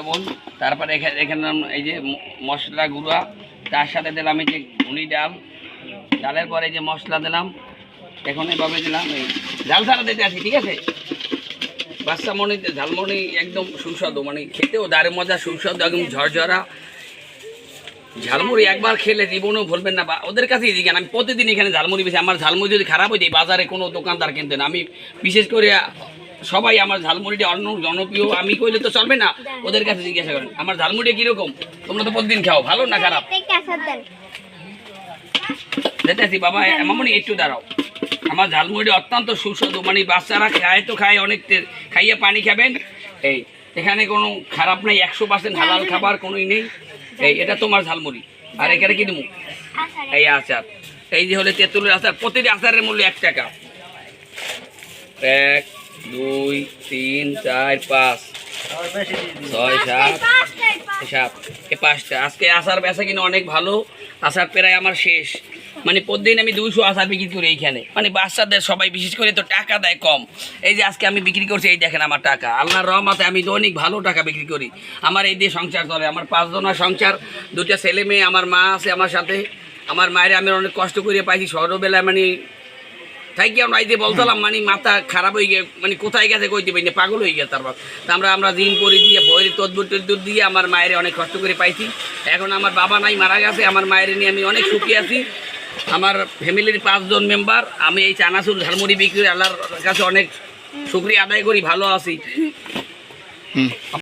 লবণ, তারপরে এখানে এই যে মশলা গুঁড়া, তার সাথে দিলাম এই যে ঘুনি ডাল। ডালের পরে যে মশলা দিলাম। এখন এভাবে দিলাম এই ঝাল ছাড়া দিতে আছি, ঠিক আছে? বাচ্চা মনে ঝালমনি একদম সুস্বাদু মানে খেতেও দারুণ মজা, সুস্বাদু, একদম ঝরঝরা। ঝালমুড়ি একবার খেলে জীবনেও ভুলবেন না, বা ওদের কাছেই জিজ্ঞান আমি প্রতিদিন এখানে ঝালমুড়ি বেশি, আমার ঝালমুড়ি যদি খারাপ হয়ে যায়, বাজারে কোনো দোকানদার কিনতে না, আমি বিশেষ করে সবাই আমার ঝালমুড়িটা অন্য জনপ্রিয়। আমি কইলে তো চলবে না। ওদের কাছে জিজ্ঞাসা করেন আমার ঝালমুড়ি কীরকম? তোমরা তো প্রতিদিন খাও ভালো না খারাপ? আছি বাবা এমনই একটু দাঁড়াও। আমার ঝালমুড়ি অত্যন্ত সুস্বাদু মানে বাচ্চারা খায় তো খায় অনেক খাইয়ে পানি খাবেন। এই এখানে কোনো খারাপ নাই একশো পার্সেন্ট হালাল খাবার কোনোই নেই। এই এটা তোমার ঝালমুড়ি। আর এখানে কি দেবো এই আচার। এই যে হলে তেঁতুলের আচার প্রতিটি আচারের মূল্য এক টাকা। এক দুই তিন চার পাঁচ। ছয় সাত সাত। এ পাঁচটা। আজকে আসার বেচা কিন্তু অনেক ভালো। আচার প্রায় আমার শেষ। মানে প্রতিদিন আমি দুইশো আচার বিক্রি করি এইখানে। মানে বাচ্চাদের সবাই বিশেষ করে তো টাকা দেয় কম। এই যে আজকে আমি বিক্রি করছি এই দেখেন আমার টাকা। আল্লাহর রহমাতে আমি দৈনিক ভালো টাকা বিক্রি করি। আমার এই দিয়ে সংসার চলে। আমার পাঁচজনের সংসার দুটা ছেলে মেয়ে আমার মা আছে আমার সাথে। আমার মায়ের আমি অনেক কষ্ট করে পাইছি। ছোটোবেলায় মানে তাই কি আমরা যে বলতাম মানে মাথা খারাপ হয়ে গিয়ে মানে কোথায় গেছে কইতে পারি না পাগল হয়ে গেছে তারপর। তা আমরা আমরা দিন করে দিয়ে ভয়ের তদ্বুর টদ্বুর দিয়ে আমার মায়ের অনেক কষ্ট করে পাইছি। এখন আমার বাবা নাই মারা গেছে আমার মায়ের নিয়ে আমি অনেক সুখী আছি। আমার ফ্যামিলির পাঁচজন মেম্বার আমি এই চানাচুর ঝালমুড়ি বিক্রি করে আল্লাহর কাছে অনেক শুক্রিয়া আদায় করি ভালো আছি।